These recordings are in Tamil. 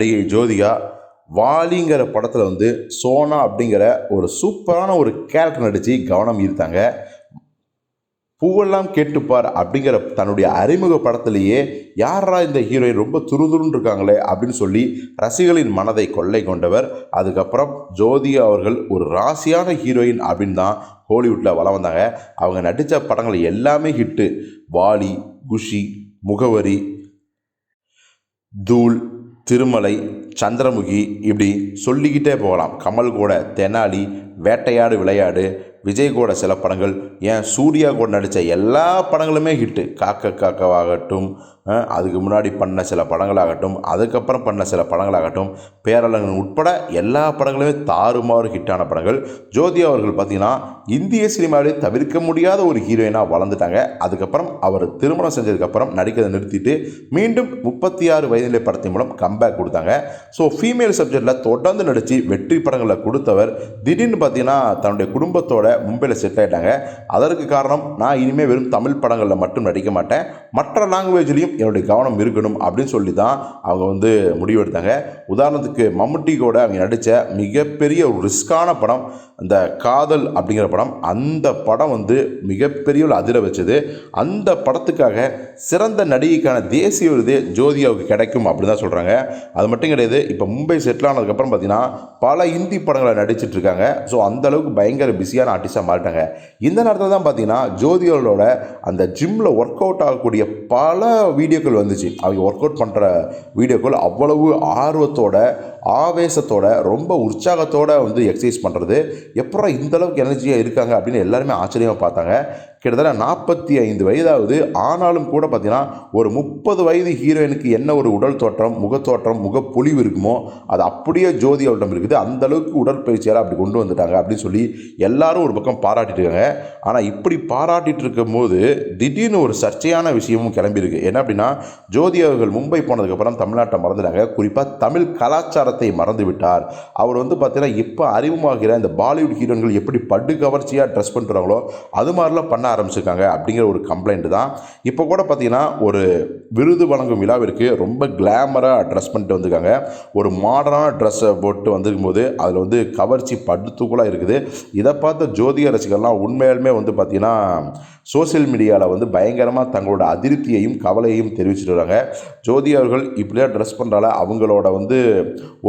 நடிகை ஜோதிகா வாலிங்கிற படத்தில் வந்து சோனா அப்படிங்கிற ஒரு சூப்பரான ஒரு கேரக்டர் நடித்து கவனம் ஈர்த்தாங்க. பூவெல்லாம் கேட்டுப்பார் அப்படிங்கிற தன்னுடைய அறிமுக படத்திலேயே யாரா இந்த ஹீரோயின் ரொம்ப துருதுருன்னு இருக்காங்களே அப்படின்னு சொல்லி ரசிகர்களின் மனதை கொள்ளை கொண்டவர். அதுக்கப்புறம் ஜோதிகா அவர்கள் ஒரு ராசியான ஹீரோயின் அப்படின்னு தான் ஹாலிவுட்டில் வளம் வந்தாங்க. அவங்க நடித்த படங்கள் எல்லாமே ஹிட்டு வாலி குஷி முகவரி தூள் திருமலை சந்திரமுகி இப்படி சொல்லிக்கிட்டே போகலாம். கமல் கூட தெனாலி வேட்டையாடு விளையாடு விஜய் கூட சில படங்கள் ஏன் சூர்யா கூட நடித்த எல்லா படங்களுமே ஹிட்டு காக்க காக்கவாகட்டும் அதுக்கு முன்னாடி பண்ண சில படங்களாகட்டும் அதுக்கப்புறம் பண்ண சில படங்களாகட்டும் பேரழகன் உட்பட எல்லா படங்களுமே தாறுமாறு ஹிட்டான படங்கள். ஜோதி அவர்கள் பார்த்திங்கன்னா இந்திய சினிமாவிலே தவிர்க்க முடியாத ஒரு ஹீரோயினாக வளர்ந்துட்டாங்க. அதுக்கப்புறம் அவர் திருமணம் செஞ்சதுக்கப்புறம் நடிக்கிறதை நிறுத்திட்டு மீண்டும் முப்பத்தி ஆறு வயதிலே படத்தின் மூலம் கம்பேக் கொடுத்தாங்க. ஸோ ஃபீமேல் சப்ஜெக்டில் தொடர்ந்து நடித்து வெற்றி படங்களை கொடுத்தவர் திடீர்னு பார்த்தீங்கன்னா தன்னுடைய குடும்பத்தோட மும்பையில் செட்டில் ஆயிட்டாங்க. அதற்கு காரணம் நான் இனிமேல் வெறும் தமிழ் படங்களில் மட்டும் நடிக்க மாட்டேன். மற்ற லாங்குவேஜ்லேயும் என்னுடைய கவனம் இருக்கணும் அப்படின்னு சொல்லி தான் அவங்க வந்து முடிவெடுத்தாங்க உதாரணத்துக்கு மம்முட்டி கூட அவங்க நடித்த மிகப்பெரிய ஒரு ரிஸ்கான படம் அந்த காதல் அப்படிங்கிற படம் அந்த படம் வந்து மிகப்பெரிய ஒரு அதிர வச்சது. அந்த படத்துக்காக சிறந்த நடிகைக்கான தேசிய விருது ஜோதியாவுக்கு கிடைக்கும் அப்படின்னு தான் சொல்கிறாங்க அது மட்டும் கிடையாது இப்போ மும்பை செட்டில் ஆனதுக்கப்புறம் பார்த்தீங்கன்னா பல இந்தி படங்களை நடிச்சிட்டு இருக்காங்க. ஸோ அந்த அளவுக்கு பயங்கர பிஸியான ஆர்டிஸ்டாக மாறிட்டாங்க. இந்த நேரத்தில் தான் பார்த்தீங்கன்னா ஜோதியோட அந்த ஜிம்மில் ஒர்க் அவுட் ஆகக்கூடிய பல வீடியோக்கள் வந்துச்சு. அவங்க ஒர்க் அவுட் பண்ணுற வீடியோக்கள் அவ்வளவு ஆர்வத்தோட ஆவேசத்தோட ரொம்ப உற்சாகத்தோடு வந்து எக்ஸசைஸ் பண்ணுறது எப்பறம் இந்தளவுக்கு எனர்ஜியாக இருக்காங்க அப்படின்னு எல்லாருமே ஆச்சரியமாக பார்த்தாங்க. கிட்டத்தட்ட நாற்பத்தி ஐந்து வயதாகுது ஆனாலும் கூட பார்த்தீங்கன்னா ஒரு முப்பது வயது ஹீரோயினுக்கு என்ன ஒரு உடல் தோற்றம் முகத்தோற்றம் முகப்பொழிவு இருக்குமோ அது அப்படியே ஜோதி அவரிடம் இருக்குது. அந்த அளவுக்கு அப்படி கொண்டு வந்துட்டாங்க அப்படின்னு சொல்லி எல்லாரும் ஒரு பக்கம் பாராட்டிட்டு இருக்காங்க. ஆனால் இப்படி பாராட்டிட்டு இருக்கும்போது திடீர்னு ஒரு சர்ச்சையான விஷயமும் கிளம்பியிருக்கு என்ன அப்படின்னா ஜோதி அவர்கள் மும்பை போனதுக்கப்புறம் தமிழ்நாட்டை மறந்துட்டாங்க. குறிப்பாக தமிழ் கலாச்சாரத்தை மறந்து விட்டார். அவர் வந்து பார்த்தீங்கன்னா இப்போ அறிமுகமாகிற இந்த பாலிவுட் ஹீரோன்கள் எப்படி படு கவர்ச்சியாக ட்ரெஸ் பண்ணுறாங்களோ அது மாதிரிலாம் பண்ண ஆரம்பிச்சிருக்காங்க அப்படிங்கிற ஒரு கம்ப்ளைண்ட் தான். இப்போ கூட பார்த்தீங்கன்னா ஒரு விருது வழங்கும் விழாவிற்கு ரொம்ப கிளாமராக ட்ரெஸ் பண்ணிட்டு வந்திருக்காங்க. ஒரு மாடர்னான ட்ரெஸ்ஸை போட்டு வந்திருக்கும்போது அதில் வந்து கவர்ச்சி படுத்துக்குள்ளாக இருக்குது. இதை பார்த்த ஜோதிக ரசிகர்லாம் உண்மையாலுமே வந்து பார்த்தீங்கன்னா சோஷியல் மீடியாவில் வந்து பயங்கரமாக தங்களோட அதிருப்தியையும் கவலையையும் தெரிவிச்சுட்டு வராங்க. ஜோதி அவர்கள் இப்படியே ட்ரெஸ் பண்ணுறால அவங்களோட வந்து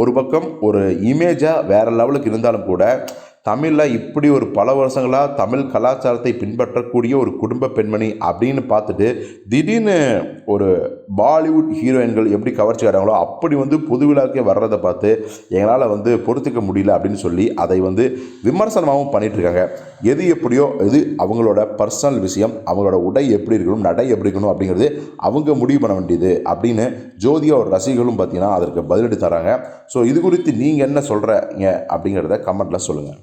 ஒரு பக்கம் ஒரு இமேஜாக வேறு லெவலுக்கு இருந்தாலும் கூட தமிழில் இப்படி ஒரு பல வருஷங்களாக தமிழ் கலாச்சாரத்தை பின்பற்றக்கூடிய ஒரு குடும்ப பெண்மணி அப்படின்னு பார்த்துட்டு திடீர்னு ஒரு பாலிவுட் ஹீரோயின்கள் எப்படி கவர்ச்சி அப்படி வந்து புது விழாக்கே வர்றதை பார்த்து எங்களால் வந்து பொறுத்துக்க முடியல அப்படின்னு சொல்லி அதை வந்து விமர்சனமாகவும் பண்ணிகிட்ருக்காங்க எது எப்படியோ இது அவங்களோட பர்சனல் விஷயம் அவங்களோட உடை எப்படி இருக்கணும் நடை எப்படி இருக்கணும் அப்படிங்கிறது அவங்க முடிவு பண்ண வேண்டியது அப்படின்னு ஜோதியோட ரசிகர்களும் பார்த்தீங்கன்னா அதற்கு பதிலடி தராங்க ஸோ இது குறித்து நீங்கள் என்ன சொல்கிறீங்க அப்படிங்கிறத கமெண்ட்டில் சொல்லுங்கள்